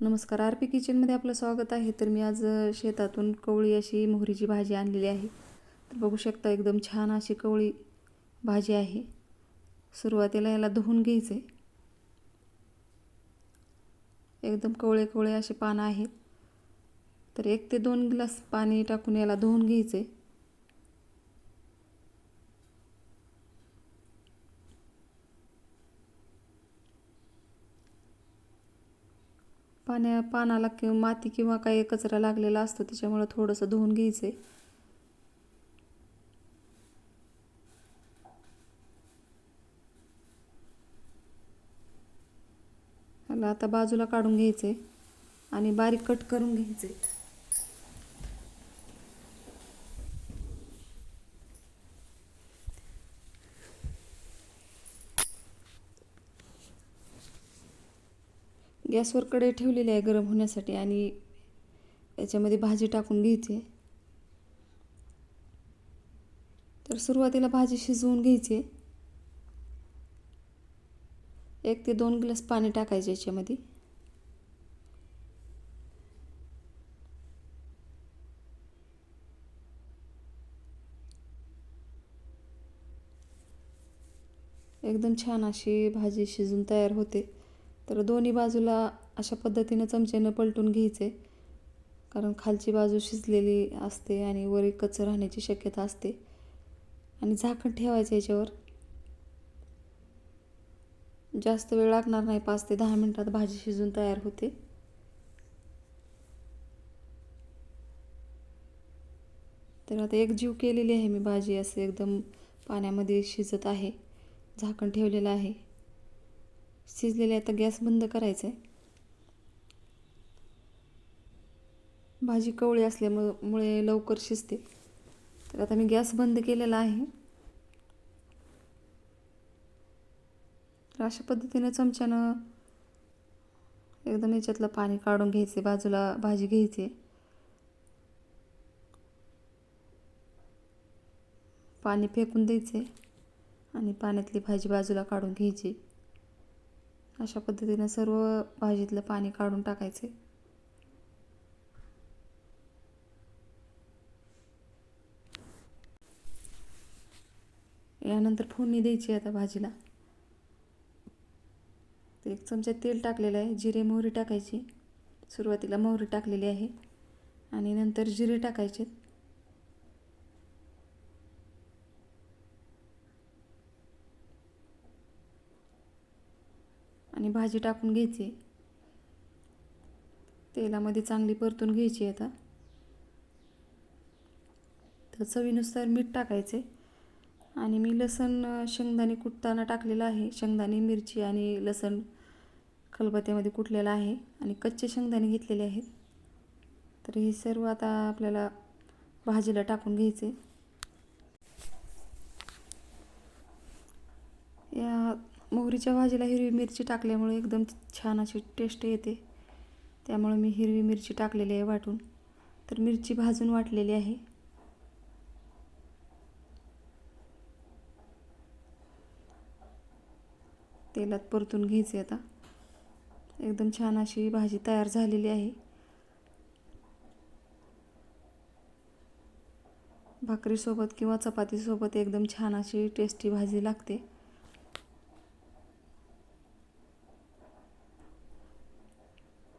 नमस्कार R P किचनमध्ये आपलं स्वागत आहे. तर मी आज शेतातून कवळी अशी मोहरीची भाजी आणलेली आहे. तर बघू शकता एकदम छान अशी कवळी भाजी आहे. सुरुवातीला याला धुवून घ्यायचे. एकदम कवळे कवळे असे पानं आहेत. तर एक ते दोन ग्लास पाणी टाकून याला धुवून घ्यायचे. पाण्या पानाला किंवा माती किंवा काही कचरा लागलेला असतो त्याच्यामुळं थोडंसं धुवून घ्यायचे ह्याला आता बाजूला काढून घ्यायचे आणि बारीक कट करून घ्यायचे गॅसवर कढई ठेवलेली आहे गरम होण्यासाठी आणि याच्यामध्ये भाजी टाकून घ्यायची तर सुरुवातीला भाजी शिजवून घ्यायची एक ते दोन ग्लास पाणी टाकायचे याच्यामध्ये. एकदम छान अशी भाजी शिजून तयार होते. तर दोन्ही बाजूला अशा पद्धतीनं चमच्यानं पलटून घ्यायचे. कारण खालची बाजू शिजलेली असते आणि वर कच्चं राहण्याची शक्यता असते. आणि झाकण ठेवायचं याच्यावर. जास्त वेळ लागणार नाही पाच ते दहा मिनटात भाजी शिजून तयार होते. तर आता एक जीव केलेली आहे मी भाजी असे एकदम पाण्यामध्ये शिजत आहे. झाकण ठेवलेलं आहे. शिजलेले आता गॅस बंद करायचा आहे भाजी कवळी असल्यामुळे लवकर शिजते. तर आता मी गॅस बंद केलेला आहे. तर अशा पद्धतीने चमच्यानं एकदम याच्यातलं पाणी काढून घ्यायचे बाजूला भाजी घ्यायची. पाणी फेकून द्यायचे आणि पाण्यातली भाजी बाजूला काढून घ्यायची. अशा पद्धतीनं सर्व भाजीतलं पाणी काढून टाकायचे. यानंतर फोडणी द्यायची आता भाजीला. तर एक चमचा तेल टाकलेलं आहे जिरे मोहरी टाकायची. सुरुवातीला मोहरी टाकलेली आहे. आणि नंतर जिरे टाकायचे आणि भाजी टाकून घ्यायची. तेलामध्ये चांगली परतून घ्यायची आता. तर चवीनुसार मीठ टाकायचे. आणि मी लसण शेंगदाणे कुटताना टाकलेलं आहे. शेंगदाणे मिरची आणि लसण खलबत्त्यामध्ये कुटलेलं आहे. आणि कच्चे शेंगदाणे घेतलेले आहेत. तर हे सर्व आता आपल्याला भाजीला टाकून घ्यायचे. मोहरीच्या भाजीला हिरवी मिरची टाकल्यामुळे एकदम छान अशी टेस्ट येते. त्यामुळे मी हिरवी मिरची टाकलेली आहे वाटून. तर मिरची भाजून वाटलेली आहे. तेलात परतून घ्यायचे आता. एकदम छान अशी भाजी तयार झालेली आहे. भाकरीसोबत किंवा चपातीसोबत एकदम छान अशी टेस्टी भाजी लागते.